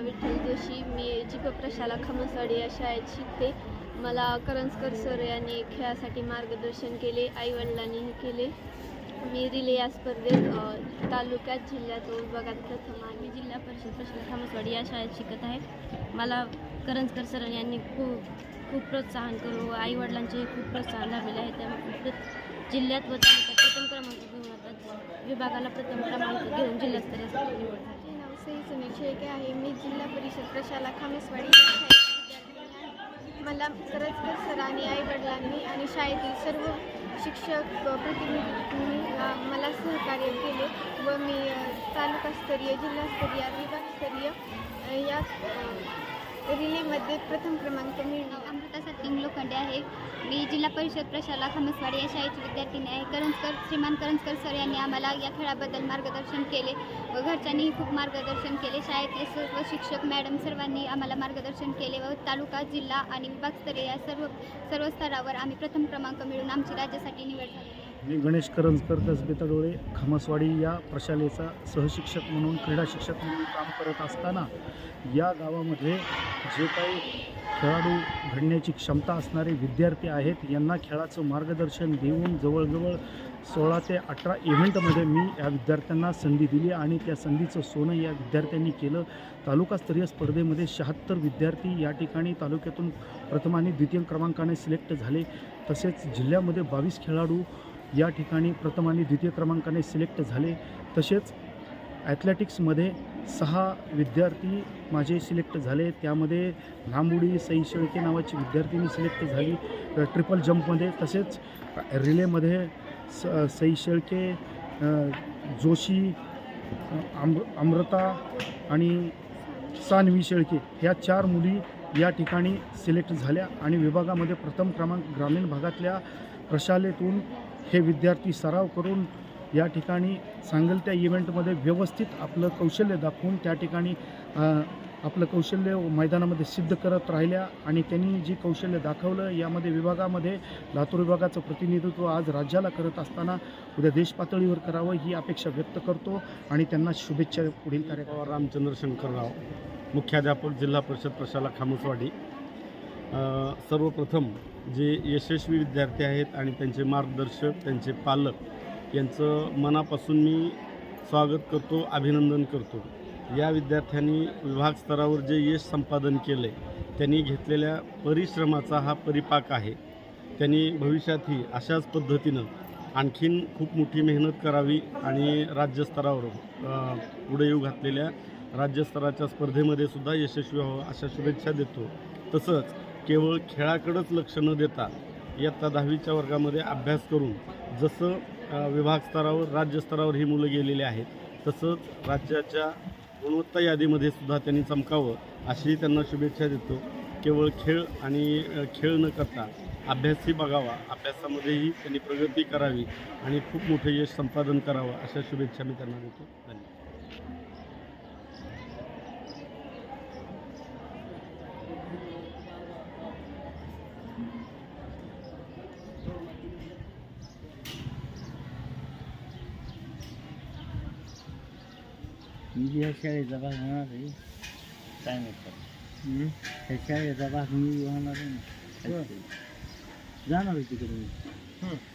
नाव विठ्ठल जोशी. मी जी प्रशाला खमसवाडी या शाळेत शिकते. मला करंजकर सर यांनी खेळासाठी मार्गदर्शन केले आईवडिलांनीही केले. मी रिले या स्पर्धेत तालुक्यात जिल्ह्यात विभागात प्रथम आणि जिल्हा परिषद प्रशाला खमसवाडी या शाळेत शिकत आहे. मला करंजकर सर यांनी खूप खूप प्रोत्साहन करू आईवडिलांचेही खूप प्रोत्साहन लाभलेले आहे. त्यामुळे जिल्ह्यात व तालुक्यात प्रथम क्रमांक घेऊन विभागाला प्रथम क्रमांक घेऊन जिल्हास्तरीय निवड झाली माझे सुनील शेळके आहे. मी जिल्हा परिषद प्रशाला खामेसवाडी मला करजकर सरांनी आईवडिलांनी आणि शाळेतील सर्व शिक्षक प्रतिनिधींनी मला सहकार्य केले व मी तालुकास्तरीय जिल्हास्तरीय विभागस्तरीय या रिलेमध्ये प्रथम क्रमांक मिळणार. अमृता सत्यम लोखंडे आहे. मी जिल्हा परिषद प्रशाला खामसवाडी या शाळेची विद्यार्थिनी आहे. करंजकर श्रीमान करंजकर सर यांनी आम्हाला या खेळाबद्दल मार्गदर्शन केले व घरच्यांनीही खूप मार्गदर्शन केले. शाळेतले सर्व शिक्षक मॅडम सर्वांनी आम्हाला मार्गदर्शन केले व तालुका जिल्हा आणि विभागस्तरीय या सर्व सर्व स्तरावर आम्ही प्रथम क्रमांक मिळून आमची राज्यासाठी निवड झाली. मी गणेश करंजकर कसबे डोळे खामसवाडी या प्रशालेचा सहशिक्षक म्हणून क्रीडा शिक्षक म्हणून काम करत असताना या गावामध्ये जे काही खेळाडू घडण्याची क्षमता असणारे विद्यार्थी आहेत यांना खेळाचं मार्गदर्शन देऊन जवळजवळ सोळा ते अठरा इव्हेंटमध्ये मी या विद्यार्थ्यांना संधी दिली आणि त्या संधीचं सोनं या विद्यार्थ्यांनी केलं. तालुकास्तरीय स्पर्धेमध्ये शहात्तर विद्यार्थी या ठिकाणी तालुक्यातून प्रथम आणि द्वितीय क्रमांकाने सिलेक्ट झाले. तसेच जिल्ह्यामध्ये बावीस खेळाडू या ठिकाणी प्रथम आणि द्वितीय क्रमांकाने सिलेक्ट झाले. तसेच ॲथलेटिक्समध्ये सहा विद्यार्थी माझे सिलेक्ट झाले. त्यामध्ये लांबुडी सई शेळके नावाची विद्यार्थिनी सिलेक्ट झाली. ट्रिपल जंपमध्ये तसेच रिलेमध्ये स सई शेळके जोशी आम अमृता आणि सानवी शेळके ह्या चार मुली या ठिकाणी सिलेक्ट झाल्या. आणि विभागामध्ये प्रथम क्रमांक ग्रामीण भागातल्या प्रशालेतून हे विद्यार्थी सराव करून या ठिकाणी सांगेल त्या इव्हेंटमध्ये व्यवस्थित आपलं कौशल्य दाखवून त्या ठिकाणी आपलं कौशल्य मैदानामध्ये सिद्ध करत राहिल्या आणि त्यांनी जी कौशल्य दाखवलं यामध्ये विभागामध्ये लातूर विभागाचं प्रतिनिधित्व आज राज्याला करत असताना उद्या देशपातळीवर करावं ही अपेक्षा व्यक्त करतो आणि त्यांना शुभेच्छा पुढील कार्यक्रम रामचंद्र शंकरराव मुख्याध्यापक जिल्हा परिषद प्रशाला खामसवाडी सर्वप्रथम जे यशस्वी विद्यार्थी आहेत आणि त्यांचे मार्गदर्शक त्यांचे पालक यांचं मनापासून मी स्वागत करतो अभिनंदन करतो. या विद्यार्थ्यांनी विभाग स्तरावर जे यश संपादन केलं आहे त्यांनी घेतलेल्या परिश्रमाचा हा परिपाक आहे. त्यांनी भविष्यातही अशाच पद्धतीनं आणखीन खूप मोठी मेहनत करावी आणि राज्यस्तरावर पुढे येऊ घातलेल्या राज्यस्तराच्या स्पर्धेमध्ये सुद्धा यशस्वी व्हावं अशा शुभेच्छा देतो. तसंच केवळ खेळाकडंच लक्ष न देता इयत्ता दहावीच्या वर्गामध्ये अभ्यास करून जसं विभाग स्तरावर राज्यस्तरावर ही मुलं गेलेली आहेत तसंच राज्याच्या गुणवत्ता यादीमध्ये सुद्धा त्यांनी चमकावं अशी त्यांना शुभेच्छा देतो. केवळ खेळ आणि खेळ न करता अभ्यासही बघावा अभ्यासामध्येही त्यांनी प्रगती करावी आणि खूप मोठं यश संपादन करावं अशा शुभेच्छा मी त्यांना देतो. धन्यवाद. मी या शाळेचा भाग होणार आहे काय म्हणतात त्या शाळेचा भाग मी होणार आहे जाणार आहे तिकडे